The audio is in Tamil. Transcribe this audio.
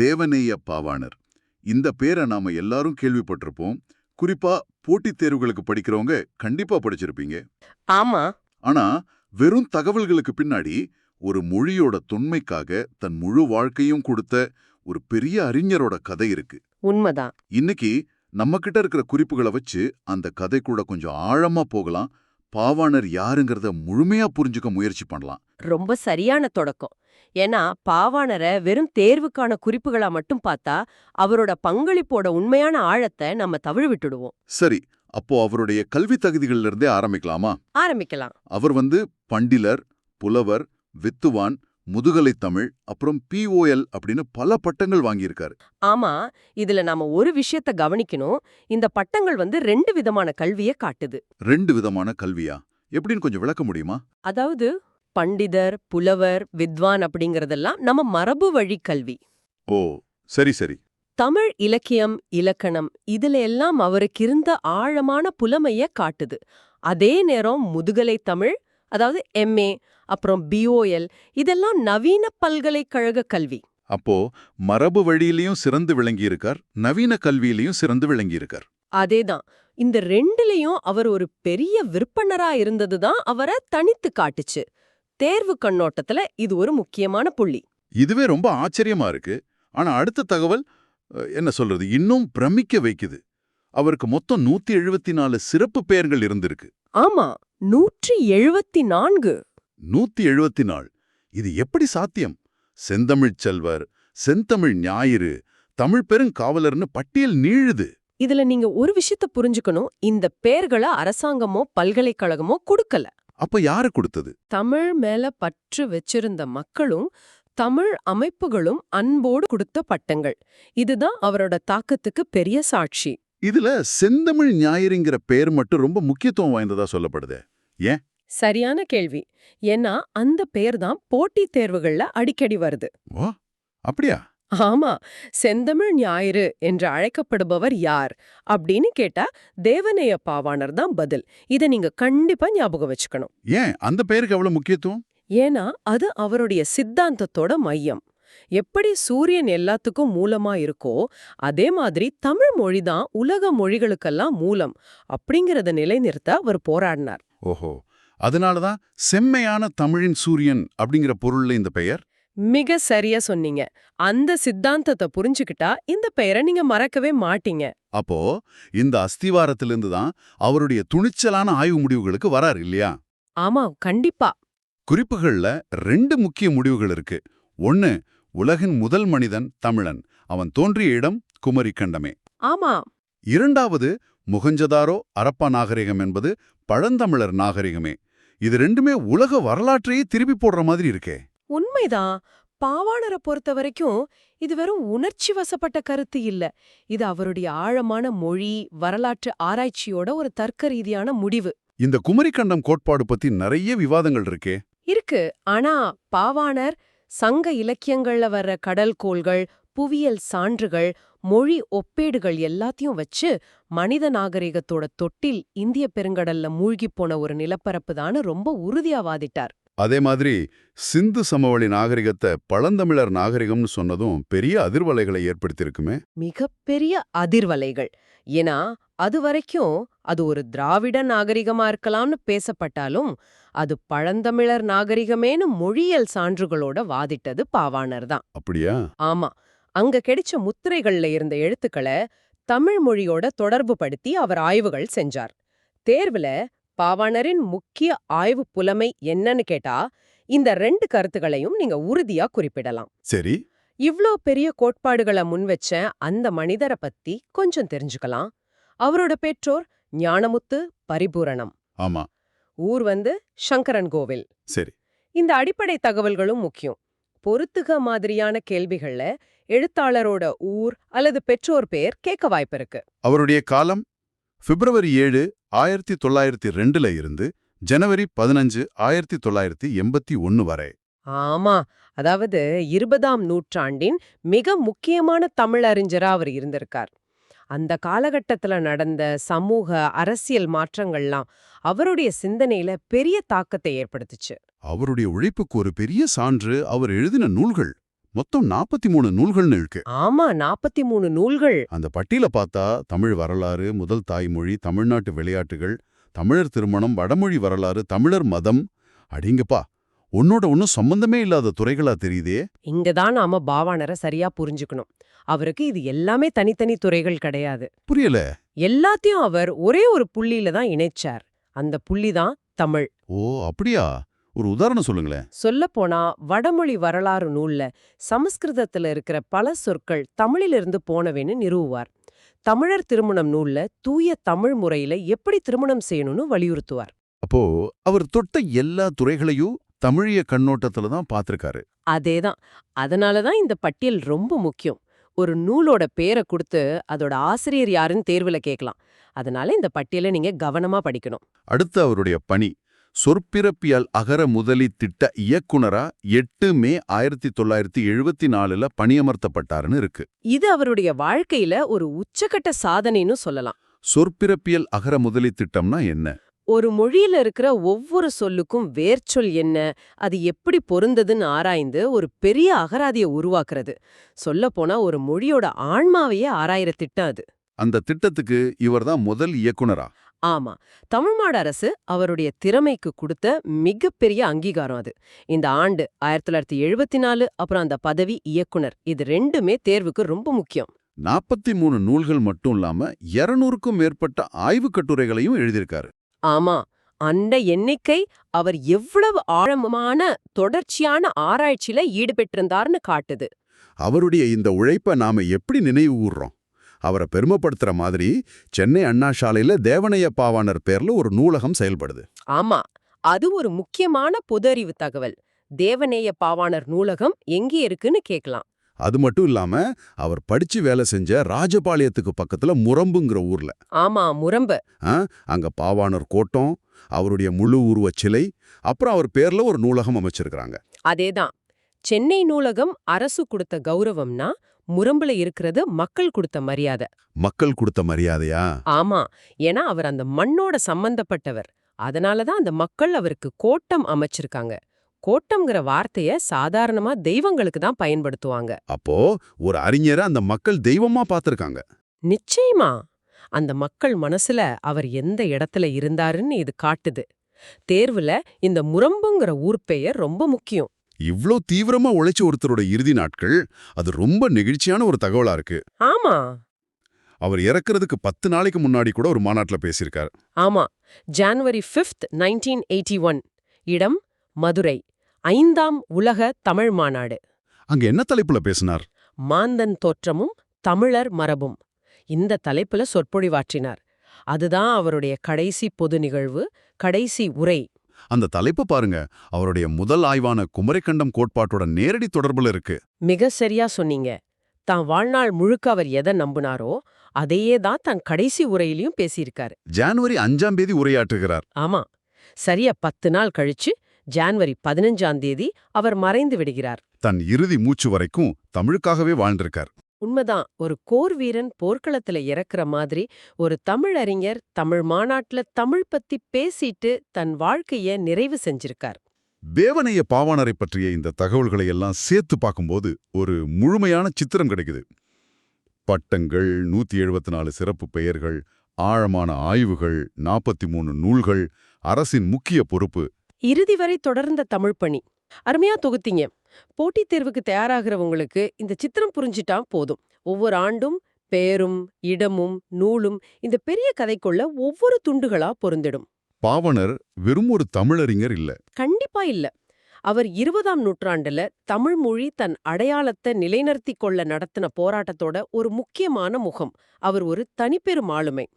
தேவநேய பாவாணர். இந்த பேரை நாம எல்லாரும் கேள்விப்பட்டிருப்போம். குறிப்பா போட்டித் தேர்வுகளுக்கு படிக்கிறவங்க கண்டிப்பா படிச்சிருப்பீங்க. ஆமா. ஆனா வெறும் தகவல்களுக்கு பின்னாடி ஒரு மொழியோட தொன்மைக்காக தன் முழு வாழ்க்கையும் கொடுத்த ஒரு பெரிய அறிஞரோட கதை இருக்கு. உண்மைதான். இன்னைக்கு நம்ம கிட்ட இருக்கிற குறிப்புகளை வச்சு அந்த கதை கூட கொஞ்சம் ஆழமா போகலாம். பாவாணர் யாருங்கிறத முழுமையா புரிஞ்சுக்க முயற்சி பண்ணலாம். ரொம்ப சரியான தொடக்கம். ஏன்னா பாவாணரை வெறும் தேர்வுக்கான குறிப்புகளா மட்டும் பார்த்தா அவரோட பங்களிப்போட உண்மையான ஆழத்தை நம்ம தவிழ விட்டுடுவோம். சரி அப்போ அவருடைய கல்வி தகுதிகள்ல இருந்தே ஆரம்பிக்கலாமா? ஆரம்பிக்கலாம். அவர் வந்து பண்டிலர் புலவர் வித்துவான் முதுகலை தமிழ் அப்புறம் பிஓஎல் அப்படின்னு பல பட்டங்கள் வாங்கியிருக்காரு. ஆமா இதுல நாம ஒரு விஷயத்த கவனிக்கணும். இந்த பட்டங்கள் வந்து ரெண்டு விதமான கல்வியை காட்டுது. ரெண்டு விதமான கல்வியா? எப்படின்னு கொஞ்சம் விளக்க முடியுமா? அதாவது பண்டிதர் புலவர் வித்வான் அப்படிங்கறதெல்லாம் நம்ம மரபு வழி கல்வி. ஓ சரி சரி. தமிழ் இலக்கியம் இலக்கணம் இதுல எல்லாம் அவருக்கு இருந்த ஆழமான புலமைய காட்டுது. அதே நேரம் முதுகலை தமிழ் அதாவது எம்ஏ அப்புறம் பிஓஎல் இதெல்லாம் நவீன பல்கலைக்கழக கல்வி. அப்போ மரபு வழியிலயும் சிறந்து விளங்கியிருக்கார் நவீன கல்வியிலயும் சிறந்து விளங்கியிருக்கார். அதேதான். இந்த ரெண்டுலயும் அவர் ஒரு பெரிய விற்பனரா இருந்ததுதான் அவரை தனித்து காட்டுச்சு. தேர்வு கண்ணோட்டத்துல இது ஒரு முக்கியமான புள்ளி. இதுவே ரொம்ப ஆச்சரியமா இருக்கு. ஆனா அடுத்த தகவல் என்ன சொல்றது இன்னும் பிரமிக்க வைக்குது. அவருக்கு மொத்தம் நூத்தி எழுபத்தி நாலு சிறப்பு பெயர்கள் இருந்திருக்கு. ஆமா நூற்றி எழுபத்தி நான்கு. நூத்தி எழுபத்தி நாலு. இது எப்படி சாத்தியம்? செந்தமிழ்ச் செல்வர் செந்தமிழ் ஞாயிறு தமிழ் பெருங்காவலர்னு பட்டியல் நீழுது. இதுல நீங்க ஒரு விஷயத்த புரிஞ்சுக்கணும். இந்த பேர்களை அரசாங்கமோ பல்கலைக்கழகமோ கொடுக்கல. அப்ப யாரு கொடுத்தது? தமிழ் மேல பற்று வச்சிருந்த மக்களும் தமிழ் அமைப்புகளும் அன்போடு கொடுத்த பட்டங்கள். இதுதான் அவரோட தாக்கத்துக்கு பெரிய சாட்சி. இதுல செந்தமிழ் ஞாயிறுங்கிற பெயர் மட்டும் ரொம்ப முக்கியத்துவம் வாய்ந்ததா சொல்லப்படுதே? சரியான கேள்வி. ஏன்னா அந்த பெயர் தான் போட்டித் தேர்வுகள்ல அடிக்கடி வருது. ஓ அப்படியா? ஆமா செந்தமிழ் ஞாயிறு என்று அழைக்கப்படுபவர் யார்? அப்படின்னு கேட்டா தேவநேய பாவாணர் தான் பதில். இத நீங்க கண்டிப்பா ஞாபகம் வச்சுக்கணும். ஏன்? அந்த பெயருக்கு அவ்வளவு முக்கியத்துவம்? ஏன்னா அது அவருடைய சித்தாந்தத்தோட மையம். எப்படி சூரியன் எல்லாத்துக்கும் மூலமா இருக்கோ அதே மாதிரி தமிழ் மொழிதான் உலக மொழிகளுக்கெல்லாம் மூலம் அப்படிங்கறத நிலைநிறுத்த அவர் போராடினார். ஓஹோ. அதனாலதான் செம்மையான தமிழின் சூரியன் அப்படிங்கிற பொருள்ல இந்த பெயர்? மிக சரியா சொன்னீங்க. அந்த சித்தாந்தத்தை புரிஞ்சுக்கிட்டா இந்த பெயரை நீங்க மறக்கவே மாட்டீங்க. அப்போ இந்த அஸ்திவாரத்திலிருந்து தான் அவருடைய துணிச்சலான ஆய்வு முடிவுகளுக்கு வராரு இல்லையா? ஆமா கண்டிப்பா. குறிப்புகள்ல ரெண்டு முக்கிய முடிவுகள் இருக்கு. ஒன்னு உலகின் முதல் மனிதன் தமிழன். அவன் தோன்றிய இடம் குமரிக்கண்டமே. ஆமா. இரண்டாவது முகஞ்சதாரோ அரப்பா நாகரிகம் என்பது பழந்தமிழர் நாகரிகமே. இது ரெண்டுமே உலக வரலாற்றையே திருப்பி போடுற மாதிரி இருக்கே. உண்மைதான். பாவாணரை பொறுத்த வரைக்கும் இது வெறும் உணர்ச்சி வசப்பட்ட கருத்து இல்ல. இது அவருடைய ஆழமான மொழி வரலாற்று ஆராய்ச்சியோட ஒரு தர்க்க ரீதியான முடிவு. இந்த குமரிக்கண்டம் கோட்பாடு பத்தி நிறைய விவாதங்கள் இருக்கே. இருக்கு. ஆனா பாவாணர் சங்க இலக்கியங்கள்ல வர்ற கடல் கோள்கள் புவியியல் சான்றுகள் மொழி ஒப்பேடுகள் எல்லாத்தையும் வச்சு மனித நாகரிகத்தோட தொட்டில் இந்திய பெருங்கடல்ல மூழ்கிப் போன ஒரு நிலப்பரப்பு தான் ரொம்ப உறுதியா வாதிட்டார். அதே மாதிரி சிந்து சமவெளி நாகரிகத்தை பழந்தமிழர் நாகரிகம்னு சொன்னதும் பெரிய அதிர்வலைகளை ஏற்படுத்தியிருக்குமே. மிகப்பெரிய அதிர்வலைகள். ஏன்னா அது வரைக்கும் அது ஒரு திராவிட நாகரிகமா இருக்கலாம்னு பேசப்பட்டாலும் அது பழந்தமிழர் நாகரிகமேனு மொழியியல் சான்றுகளோட வாதிட்டது பாவாணர் தான். அப்படியா? ஆமா. அங்க கிடைச்ச முத்திரைகள்ல இருந்த எழுத்துக்களை தமிழ் மொழியோட தொடர்பு படுத்தி அவர் ஆய்வுகள் செஞ்சார். தேர்வுல பாவாணரின் முக்கிய ஆய்வு புலமை என்னன்னு கேட்டா இந்த ரெண்டு கருத்துகளையும் நீங்க உறுதியா குறிப்பிடலாம். சரி. இவ்ளோ பெரிய கோட்பாடுகளை முன்வச்ச அந்த மனிதரை பத்தி கொஞ்சம் தெரிஞ்சுக்கலாம். அவரோட பெற்றோர் ஞானமுத்து பரிபூரணம். ஆமா. ஊர் வந்து சங்கரன் கோவில். சரி. இந்த அடிப்படை தகவல்களும் முக்கியம். பொருத்துக மாதிரியான கேள்விகள்ல எழுத்தாளரோட ஊர் அல்லது பெற்றோர் பேர் கேட்க வாய்ப்பிருக்கு அவருடைய காலம்? பிப்ரவரி ஏழு ஆயிரத்தி தொள்ளாயிரத்தி ரெண்டுல இருந்து ஜனவரி பதினஞ்சு ஆயிரத்தி தொள்ளாயிரத்தி எண்பத்தி ஒன்னு வரை. ஆமா அதாவது இருபதாம் நூற்றாண்டின் மிக முக்கியமான தமிழறிஞரா அவர் இருந்திருக்கார். அந்த காலகட்டத்துல நடந்த சமூக அரசியல் மாற்றங்கள்லாம் அவருடைய சிந்தனையில பெரிய தாக்கத்தை ஏற்படுத்துச்சு. அவருடைய உழைப்புக்கு ஒரு பெரிய சான்று அவர் எழுதின நூல்கள். மொத்தம் நாற்பத்தி மூணு நூல்கள்னு இருக்கு. ஆமா நாற்பத்தி மூணு நூல்கள். அந்த பட்டியல பார்த்தா தமிழ் வரலாறு முதல் தாய்மொழி தமிழ்நாட்டு விளையாட்டுகள் தமிழர் திருமணம் வடமொழி வரலாறு தமிழர் மதம். அடிங்கப்பா உன்னோட ஒன்னும் சம்பந்தமே இல்லாத துறைகளா தெரியுதே. இங்க தான் நாம பாவாணரை சரியா புரிஞ்சுக்கணும். அவருக்கு இது எல்லாமே தனித்தனி துறைகள் கிடையாது. புரியல. எல்லாத்தையும் அவர் ஒரே ஒரு புள்ளியில தான் இணைச்சார். அந்த புள்ளி தான் தமிழ். ஓ அப்படியா? ஒரு உதாரணம் சொல்லுங்களேன். சொல்லப்போனா வடமொழி வரலாறு நூல்ல சமஸ்கிருதத்துல இருக்கிற பல சொற்கள் தமிழிலிருந்து போனவேன்னு நிறுவுவார். தமிழர் திருமணம் நூல்ல தூய தமிழ் முறையில எப்படி திருமணம் செய்யணும்னு வலியுறுத்துவார். அப்போ அவர் தொட்ட எல்லா துறைகளையும் தமிழிய கண்ணோட்டத்துல தான் பார்த்திருக்காரு அதேதான். அதனால தான் இந்த பட்டியல் ரொம்ப முக்கியம். ஒரு நூலோட பேரை கொடுத்து அதோட ஆசிரியர் யாருன்னு தேர்வுல கேட்கலாம். அதனால இந்த பட்டியலை நீங்க கவனமா படிக்கணும். அடுத்து அவருடைய பணி. சொற்பிறப்பியல் அகர முதலி திட்ட இயக்குனரா எட்டு மே ஆயிரத்தி தொள்ளாயிரத்தி எழுபத்தி நாலுல பணியமர்த்தப்பட்டாருன்னு இருக்கு. இது அவருடைய வாழ்க்கையில ஒரு உச்சக்கட்ட சாதனைன்னு சொல்லலாம். சொற்பிறப்பியல் அகர முதலி திட்டம்னா என்ன? ஒரு மொழியில இருக்கிற ஒவ்வொரு சொல்லுக்கும் வேர்ச்சொல் என்ன? அது எப்படி பொருந்ததுன்னு ஆராய்ந்து ஒரு பெரிய அகராதியை உருவாக்குறது. சொல்லப்போனா ஒரு மொழியோட ஆன்மாவையே ஆராயிற திட்டம் அது. அந்த திட்டத்துக்கு இவர்தான் முதல் இயக்குனரா? ஆமா தமிழ்நாடு அரசு அவருடைய திறமைக்கு கொடுத்த மிகப்பெரிய அங்கீகாரம் அது. இந்த ஆண்டு ஆயிரத்தி தொள்ளாயிரத்தி எழுபத்தி நாலு அப்புறம் அந்த பதவி இயக்குனர் இது ரெண்டுமே தேர்வுக்கு ரொம்ப முக்கியம். நாற்பத்தி மூணு நூல்கள் மட்டும் இல்லாம இருநூறுக்கும் மேற்பட்ட ஆய்வுக் கட்டுரைகளையும் எழுதியிருக்காரு. ஆமா அந்த எண்ணிக்கை அவர் எவ்வளவு ஆழமான தொடர்ச்சியான ஆராய்ச்சியில ஈடுபட்டிருந்தார்னு காட்டுது. அவருடைய இந்த உழைப்ப நாம எப்படி நினைவு கூர்றோம்? அவரை பெருமைப்படுத்துற மாதிரி சென்னை அண்ணா சாலையில தேவனைய பாவாணர் பேர்ல ஒரு நூலகம் செயல்படுது. ஆமா அது ஒரு முக்கியமான பொது அறிவு தகவல். தேவநேய பாவாணர் நூலகம் எங்கே இருக்குன்னு கேட்கலாம் அது மட்டும் இல்லாம அவர் படிச்சு வேலை செஞ்ச ராஜபாளையத்துக்கு பக்கத்துல முரம்புங்கிற ஊர்ல. ஆமா முரம்பு. அங்க பாவாணர் கோட்டம் அவருடைய முழு உருவச் சிலை அப்புறம் அவர் பேர்ல ஒரு நூலகம் அமைச்சிருக்காங்க அதேதான். சென்னை நூலகம் அரசு கொடுத்த கௌரவம்னா முரம்புல இருக்கிறது மக்கள் கொடுத்த மரியாதை. மக்கள் கொடுத்த மரியாதையா? ஆமா. ஏன்னா அவர் அந்த மண்ணோட சம்பந்தப்பட்டவர். அதனாலதான் அந்த மக்கள் அவருக்கு கோட்டம் அமைச்சிருக்காங்க. கோட்டம்ங்கிற வார்த்தைய சாதாரணமா தெய்வங்களுக்கு தான் பயன்படுத்துவாங்க. அப்போ ஒரு அறிஞரை அந்த மக்கள் தெய்வமா பார்த்திருக்காங்க. நிச்சயமா. அந்த மக்கள் மனசுல அவர் எந்த இடத்துல இருந்தாருன்னு இது காட்டுது. தேர்வுல இந்த முரம்புங்கிற ஊர் பெயர் ரொம்ப முக்கியம். இவ்ளோ தீவிரமா உழைச்ச ஒருத்தரோட இறுதி நாட்கள் அது ரொம்ப நெகிழ்ச்சியான ஒரு தகவலா இருக்கு. ஆமா. அவர் இறக்குறதுக்கு பத்து நாளைக்கு முன்னாடி கூட ஒரு மாநாட்டுல பேசியிருக்காரு. ஆமா. January fifth nineteen eighty one இடம் மதுரை. ஐந்தாம் உலக தமிழ் மாநாடு. அங்க என்ன தலைப்புல பேசினார்? மாந்தன் தோற்றமும் தமிழர் மரபும். இந்த தலைப்புல சொற்பொழிவாற்றினார். அதுதான் அவருடைய கடைசி பொது நிகழ்வு கடைசி உரை. அந்த தலைப்பை பாருங்க. அவருடைய முதல் ஆய்வான குமரிக்கண்டம் கோட்பாட்டோட நேரடி தொடர்புல இருக்கு. மிக சரியா சொன்னீங்க. தான் வாழ்நாள் முழுக்க அவர் எதை நம்புனாரோ அதையே தான் தன் கடைசி உரையிலையும் பேசியிருக்காரு. ஜான்வரி அஞ்சாம் தேதி உரையாற்றுகிறார். ஆமா. சரியா பத்து நாள் கழிச்சு ஜான்வரி பதினஞ்சாம் தேதி அவர் மறைந்து விடுகிறார். தன் இறுதி மூச்சு வரைக்கும் தமிழுக்காகவே வாழ்ந்திருக்கார். உண்மைதான். ஒரு கோர் வீரன் போர்க்களத்துல இறக்குற மாதிரி ஒரு தமிழறிஞர் தமிழ் மாநாட்டுல தமிழ் பத்தி பேசிட்டு தன் வாழ்க்கைய நிறைவு செஞ்சிருக்கார். தேவனைய பாவாணரை பற்றிய இந்த தகவல்களை எல்லாம் சேர்த்து பார்க்கும்போது ஒரு முழுமையான சித்திரம் கிடைக்குது. பட்டங்கள் நூத்தி எழுபத்தி நாலு சிறப்பு பெயர்கள் ஆழமான ஆய்வுகள் நாற்பத்தி மூணு நூல்கள் அரசின் முக்கிய பொறுப்பு. இறுதி வரை தொடர்ந்த தமிழ் பணி. அருமையா தொகுத்தீங்க. போட்டித் தேர்வுக்கு தயாராகிறவங்களுக்கு இந்த சித்திரம் புரிஞ்சிட்டா போதும். ஒவ்வொரு ஆண்டும் பெயரும் இடமும் நூலும் இந்த பெரிய கதைக்குள்ள ஒவ்வொரு துண்டுகளா பொருந்திடும். பாவணர் வெறும் ஒரு தமிழறிஞர் இல்ல. கண்டிப்பா இல்ல. அவர் இருபதாம் நூற்றாண்டுல தமிழ் மொழி தன் அடையாளத்தை நிலைநிறுத்திக் கொள்ள நடத்தின போராட்டத்தோட ஒரு முக்கியமான முகம். அவர் ஒரு தனிப்பெரும் ஆளுமை.